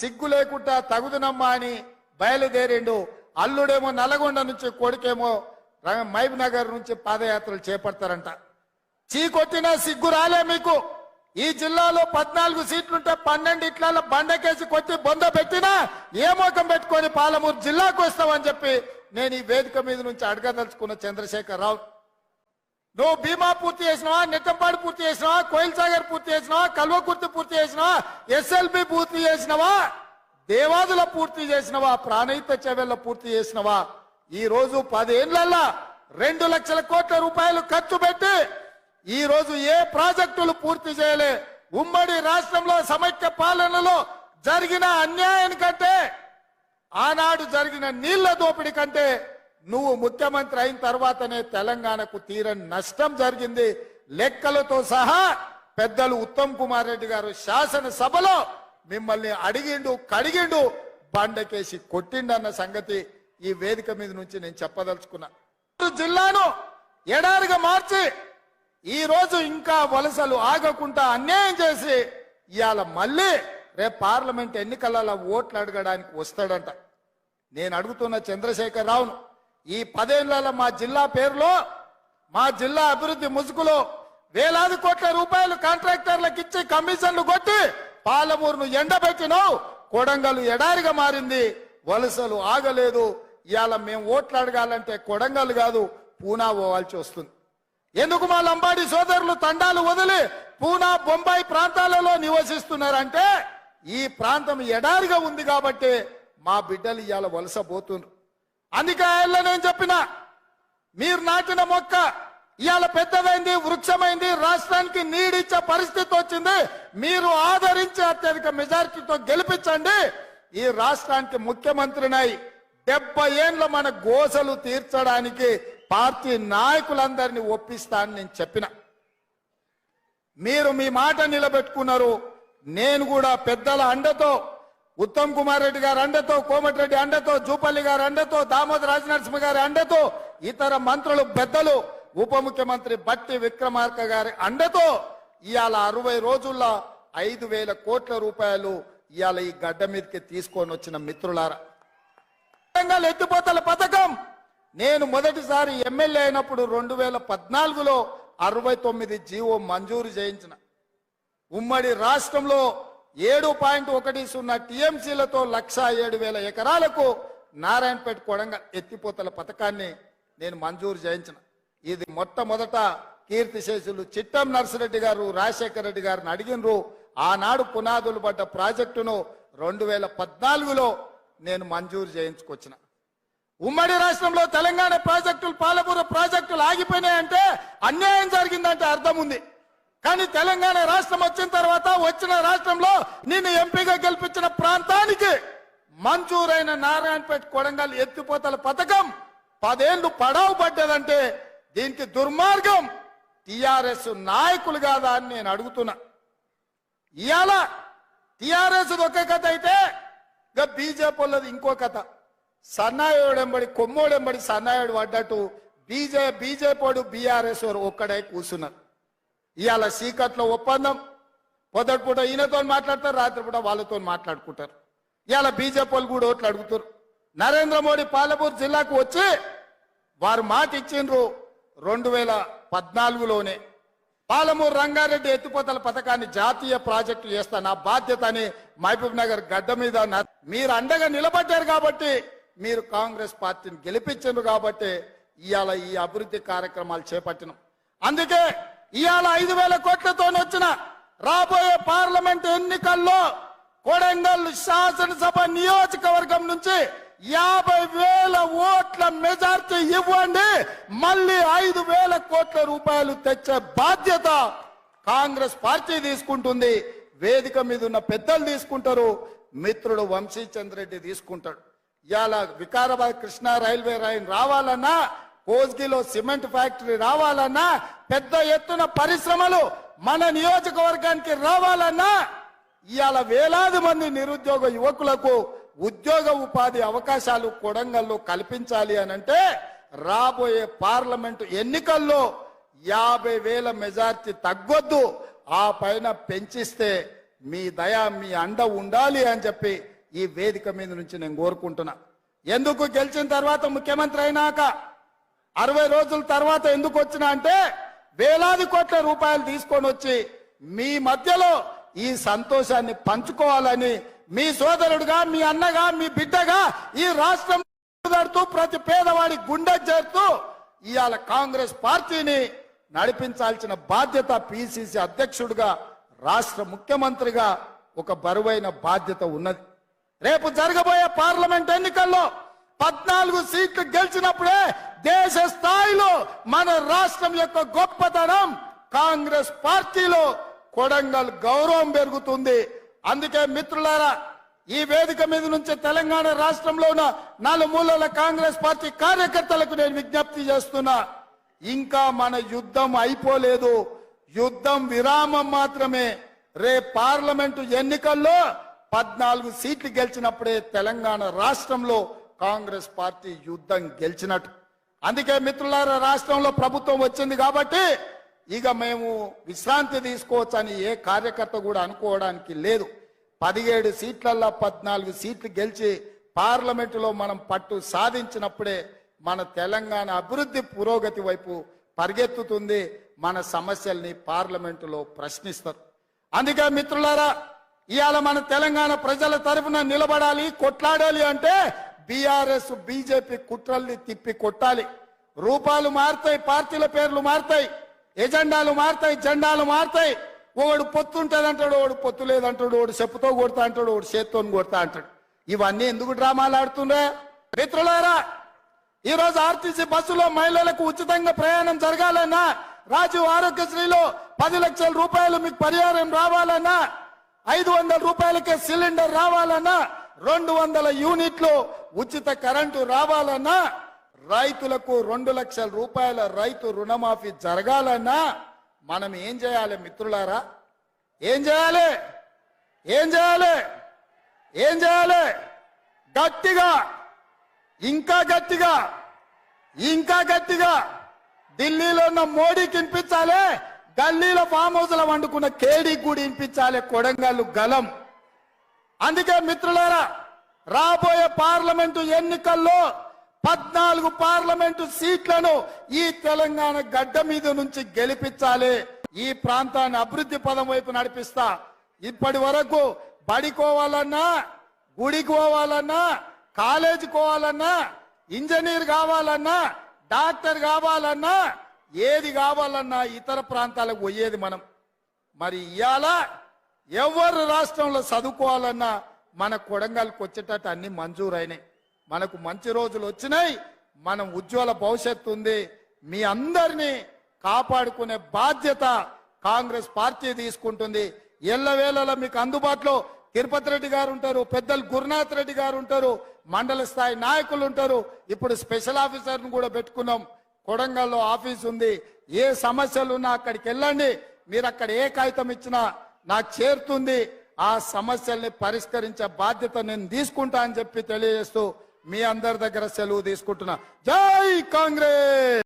సిగ్గు లేకుండా తగుదునమ్మా అని బయలుదేరిండు. అల్లుడేమో నల్గొండ నుంచి కొడుకేమో ర- నగర్ నుంచి పాదయాత్రలు చేపడతారంట. చీకొట్టినా సిగ్గు రాలే మీకు. ఈ జిల్లాలో పద్నాలుగు సీట్లుంటే పన్నెండు ఇట్ల బండకేసి కొట్టి బొంద పెట్టినా ఏ మోకం పెట్టుకొని పాలమూరు జిల్లాకు వస్తామని చెప్పి నేను ఈ వేదిక మీద నుంచి అడగదలుచుకున్న చంద్రశేఖర్ రావు నువ్వు బీమా పూర్తి చేసినావా నెట్టంపాడు పూర్తి చేసినావా కోయిల్ సాగర్ పూర్తి చేసినావా కల్వకుర్తి పూర్తి చేసినావా ఎస్ఎల్బి పూర్తి చేసినావా? దేవాదుల పూర్తి చేసినవా? ప్రాణహిత చెవెళ్ళ పూర్తి చేసినవా? ఈ రోజు పదేళ్ళల్లా రెండు లక్షల కోట్ల రూపాయలు ఖర్చు పెట్టి ఈ రోజు ఏ ప్రాజెక్టులు పూర్తి చేయలే? ఉమ్మడి రాష్ట్రంలో సమైక్య పాలనలో జరిగిన అన్యాయానికంటే ఆనాడు జరిగిన నీళ్ళ దోపిడీ కంటే నువ్వు ముఖ్యమంత్రి అయిన తర్వాతనే తెలంగాణకు తీరని నష్టం జరిగింది. లెక్కలతో సహా పెద్దలు ఉత్తమ్ కుమార్ రెడ్డి గారు శాసనసభలో మిమ్మల్ని అడిగిండు కడిగిండు బండకేసి కొట్టిండన్న సంగతి ఈ వేదిక మీద నుంచి నేను చెప్పదలుచుకున్నా. జిల్లాను ఎడారిగా మార్చి ఈ రోజు ఇంకా వలసలు ఆగకుండా అన్యాయం చేసి ఇవాళ మళ్ళీ రేపు పార్లమెంట్ ఎన్నికలలో ఓట్లు అడగడానికి వస్తాడంట. నేను అడుగుతున్న చంద్రశేఖర్ రావును. ఈ పదేళ్ళలో మా జిల్లా పేరులో మా జిల్లా అభివృద్ధి ముసుగులో వేలాది కోట్ల రూపాయలు కాంట్రాక్టర్లకు ఇచ్చి కమిషన్లు కొట్టి పాలమూరును ఎండబెట్టినావు కొడంగలు ఎడారిగా మారింది. వలసలు ఆగలేదు. ఇవాళ మేము ఓట్లు అడగాలంటే కొడంగల్ కాదు పూనా పోవాల్సి వస్తుంది. ఎందుకు మా లంబాడి సోదరులు తండాలు వదిలి పూనా బొంబాయి ప్రాంతాలలో నివసిస్తున్నారంటే ఈ ప్రాంతం ఎడారిగా ఉంది కాబట్టి మా బిడ్డలు ఇవాళ వలస పోతున్నారు అందుకే ఆయనలో నేను చెప్పిన మీరు నాటిన మొక్క ఇవాళ పెద్దదైంది వృక్షమైంది రాష్ట్రానికి నీడిచ్చే పరిస్థితి వచ్చింది మీరు ఆదరించి అత్యధిక మెజారిటీతో గెలిపించండి. ఈ రాష్ట్రానికి ముఖ్యమంత్రినై డెబ్బై ఏండ్ల మన గోసలు తీర్చడానికి పార్టీ నాయకులందరినీ ఒప్పిస్తా అని నేను చెప్పిన. మీరు మీ మాట నిలబెట్టుకున్నారు నేను కూడా పెద్దల అండతో ఉత్తమ్ కుమార్ రెడ్డి గారి అండతో కోమటిరెడ్డి అండతో జూపల్లి గారి అండతో దామోదర రాజనరసింహ గారి అండతో ఇతర మంత్రులు పెద్దలు ఉప ముఖ్యమంత్రి బట్టి విక్రమార్క గారి అండతో ఇవాళ అరవై రోజుల్లో ఐదు వేల కోట్ల రూపాయలు ఇవాళ ఈ గడ్డ మీదకి తీసుకొని వచ్చిన మిత్రులారా. ఎత్తిపోతల పథకం. నేను మొదటిసారి ఎమ్మెల్యే అయినప్పుడు రెండు వేల పద్నాలుగులో అరవై తొమ్మిది జీవో మంజూరు చేయించిన. ఉమ్మడి రాష్ట్రంలో ఏడు పాయింట్ ఒకటి సున్నా టీఎంసీలతో లక్ష ఏడు వేల ఎకరాలకు నారాయణపేట కొడంగల్ ఎత్తిపోతల పథకాన్ని నేను మంజూరు చేయించిన. ఇది మొట్టమొదట కీర్తిశేషులు చిట్టం నర్సిరెడ్డి గారు రాజశేఖర రెడ్డి గారిని అడిగినరు. ఆనాడు పునాదులు పడ్డ ప్రాజెక్టును రెండు వేల పద్నాలుగులో నేను మంజూరు చేయించుకొచ్చిన. ఉమ్మడి రాష్ట్రంలో తెలంగాణ ప్రాజెక్టులు పాలపూర ప్రాజెక్టులు ఆగిపోయినాయంటే అన్యాయం జరిగిందంటే అర్థం ఉంది కానీ తెలంగాణ రాష్ట్రం వచ్చిన తర్వాత వచ్చిన రాష్ట్రంలో నిన్ను ఎంపీగా గెలిపించిన ప్రాంతానికి మంజూరైన నారాయణపేట కొడంగల్ ఎత్తిపోతల పథకం పదేళ్ళు పడావు పడ్డదంటే దీనికి దుర్మార్గం టిఆర్ఎస్ నాయకులు కాదా అని నేను అడుగుతున్నా. ఇవాళ టిఆర్ఎస్ ఒక కథ అయితే ఇక బీజేపీ వాళ్ళది ఇంకో కథ. సన్నాయుడెంబడి కొమ్మోడెంబడి సన్నాయుడు పడ్డట్టు బీజే బీజేపీడు బీఆర్ఎస్ ఒక్కడై కూర్చున్నారు ఇవాళ సీకట్లో ఒప్పందం. పొద్దుపూట ఈయనతో మాట్లాడతారు రాత్రిపూట వాళ్ళతో మాట్లాడుకుంటారు. ఇవాళ బీజేపీ వాళ్ళు కూడా ఓట్లు అడుగుతారు. నరేంద్ర మోడీ పాలపూర్ జిల్లాకు వచ్చి వారు మాట ఇచ్చిండ్రు రెండు వేల పద్నాలుగులోనే. పాలమూరు రంగారెడ్డి ఎత్తిపోతల పథకాన్ని జాతీయ ప్రాజెక్టు చేస్తా నా బాధ్యత అని మహబూబ్ నగర్ గడ్డ మీద మీరు అండగా నిలబడ్డారు కాబట్టి మీరు కాంగ్రెస్ పార్టీని గెలిపించారు కాబట్టి ఇవాళ ఈ అభివృద్ధి కార్యక్రమాలు చేపట్టినాం. అందుకే ఇవాళ ఐదు వేల కోట్లతో వచ్చిన రాబోయే పార్లమెంట్ ఎన్నికల్లో కొడంగల్ శాసనసభ నియోజకవర్గం నుంచి యాభై వేల ఓట్ల మెజార్టీ ఇవ్వండి. మళ్ళీ ఐదు వేల కోట్ల రూపాయలు తెచ్చే బాధ్యత కాంగ్రెస్ పార్టీ తీసుకుంటుంది. వేదిక మీద ఉన్న పెద్దలు తీసుకుంటారు. మిత్రుడు వంశీచంద్ర రెడ్డి తీసుకుంటాడు. ఇవాళ వికారాబాద్ కృష్ణా రైల్వే లైన్ రావాలన్నా కోజ్గిలో సిమెంట్ ఫ్యాక్టరీ రావాలన్నా పెద్ద ఎత్తున పరిశ్రమలు మన నియోజకవర్గానికి రావాలన్నా ఇవాళ వేలాది మంది నిరుద్యోగ యువకులకు ఉద్యోగ ఉపాధి అవకాశాలు కొడంగల్లో కల్పించాలి అని అంటే రాబోయే పార్లమెంటు ఎన్నికల్లో యాభై వేల మెజార్టీ తగ్గొద్దు ఆ పైన పెంచిస్తే మీ దయ మీ అండ ఉండాలి అని చెప్పి ఈ వేదిక మీద నుంచి నేను కోరుకుంటున్నా. ఎందుకు గెలిచిన తర్వాత ముఖ్యమంత్రి అయినాక అరవై రోజుల తర్వాత ఎందుకు వచ్చినా అంటే వేలాది కోట్ల రూపాయలు తీసుకొని వచ్చి మీ మధ్యలో ఈ సంతోషాన్ని పంచుకోవాలని మీ సోదరుడుగా మీ అన్నగా మీ బిడ్డగా ఈ రాష్ట్రం దడుతూ ప్రతి పేదవాడి గుండె చేరుతూ ఇవాళ కాంగ్రెస్ పార్టీని నడిపించాల్సిన బాధ్యత పిసిసి అధ్యక్షుడిగా రాష్ట్ర ముఖ్యమంత్రిగా ఒక బరువైన బాధ్యత ఉన్నది. రేపు జరగబోయే పార్లమెంట్ ఎన్నికల్లో పద్నాలుగు సీట్లు గెలిచినప్పుడే దేశ స్థాయిలో మన రాష్ట్రం యొక్క గొప్పతనం కాంగ్రెస్ పార్టీలో కొడంగల్ గౌరవం పెరుగుతుంది. అందుకే మిత్రులారా ఈ వేదిక మీద నుంచి తెలంగాణ రాష్ట్రంలో ఉన్న నలుమూలల కాంగ్రెస్ పార్టీ కార్యకర్తలకు నేను విజ్ఞప్తి చేస్తున్నా ఇంకా మన యుద్ధం అయిపోలేదు. యుద్ధం విరామం మాత్రమే. రే పార్లమెంటు ఎన్నికల్లో పద్నాలుగు సీట్లు గెలిచినప్పుడే తెలంగాణ రాష్ట్రంలో కాంగ్రెస్ పార్టీ యుద్ధం గెలిచినట్టు. అందుకే మిత్రులారా రాష్ట్రంలో ప్రభుత్వం వచ్చింది కాబట్టి ఇక మేము విశ్రాంతి తీసుకోవచ్చని ఏ కార్యకర్త కూడా అనుకోవడానికి లేదు. పదిహేడు సీట్లల్లో పద్నాలుగు సీట్లు గెలిచి పార్లమెంటులో మనం పట్టు సాధించినప్పుడే మన తెలంగాణ అభివృద్ధి పురోగతి వైపు పరిగెత్తుతుంది మన సమస్యల్ని పార్లమెంటులో ప్రశ్నిస్తారు. అందుకే మిత్రులారా ఇవాళ మన తెలంగాణ ప్రజల తరఫున నిలబడాలి కొట్లాడాలి అంటే బీఆర్ఎస్ బీజేపీ కుట్రల్ని తిప్పి కొట్టాలి. రూపాలు మారుతాయి పార్టీల పేర్లు మారుతాయి ఎజెండాలు మారుతాయి జెండాలు మారుతాయి. ఒకడు పొత్తు ఉంటుంది అంటాడు ఒకడు పొత్తు లేదంటాడు ఒకడు చెప్పుతో కొడతా అంటాడు ఒకడు చేత్తో కొడతా అంటాడు. ఇవన్నీ ఎందుకు డ్రామాలు ఆడుతుండే మిత్రులారా ఈరోజు ఆర్టీసీ బస్సులో మహిళలకు ఉచితంగా ప్రయాణం జరగాలన్నా రాజీవ్ ఆరోగ్యశ్రీలో పది లక్షల రూపాయలు మీకు పరిహారం రావాలన్నా ఐదు వందల రూపాయలకే సిలిండర్ రావాలన్నా రెండు వందల యూనిట్లు ఉచిత కరెంటు రావాలన్నా రైతులకు రెండు లక్షల రూపాయల రైతు రుణమాఫీ జరగాలన్నా మనం ఏం చేయాలి మిత్రులారా? ఏం చేయాలి? ఏం చేయాలి? ఏం చేయాలి? గట్టిగా ఇంకా గట్టిగా ఇంకా గట్టిగా ఢిల్లీలో ఉన్న మోడీకి వినిపించాలి గల్లీలో ఫామ్ హౌస్లో వండుకున్న కేడీకి కూడా వినిపించాలి కొడంగల్లు గలం. అందుకే మిత్రులారా రాబోయే పార్లమెంటు ఎన్నికల్లో పద్నాలుగు పార్లమెంటు సీట్లను ఈ తెలంగాణ గడ్డ మీద నుంచి గెలిపించాలి. ఈ ప్రాంతాన్ని అభివృద్ధి పదం వైపు నడిపిస్తా. ఇప్పటి వరకు బడికోవాలన్నా గుడికి పోవాలన్నా కాలేజీ పోవాలన్నా ఇంజనీర్ కావాలన్నా డాక్టర్ కావాలన్నా ఏది కావాలన్నా ఇతర ప్రాంతాలకు పోయేది మనం. మరి ఇవాళ ఎవరు రాష్ట్రంలో చదువుకోవాలన్నా మన కొడంగల్కి వచ్చేటట్టు అన్ని మంజూరైనాయి. మనకు మంచి రోజులు వచ్చినాయి. మనం ఉజ్వల భవిష్యత్తు ఉంది. మీ అందరినీ కాపాడుకునే బాధ్యత కాంగ్రెస్ పార్టీ తీసుకుంటుంది. ఎల్లవేళలా మీకు అందుబాటులో తిరుపతి రెడ్డి గారు ఉంటారు పెద్దలు గురునాథ్ రెడ్డి గారు ఉంటారు మండల స్థాయి నాయకులు ఉంటారు. ఇప్పుడు స్పెషల్ ఆఫీసర్ను కూడా పెట్టుకున్నాం. కొడంగల్లో ఆఫీస్ ఉంది. ఏ సమస్యలు ఉన్నా అక్కడికి వెళ్ళండి. మీరు అక్కడ ఏ కాగితం ఇచ్చినా నాకు చేరుతుంది. ఆ సమస్యల్ని పరిష్కరించే బాధ్యత నేను తీసుకుంటా అని చెప్పి తెలియజేస్తూ మీ అందరి దగ్గర సెలవు తీసుకుంటున్నా. జై కాంగ్రెస్!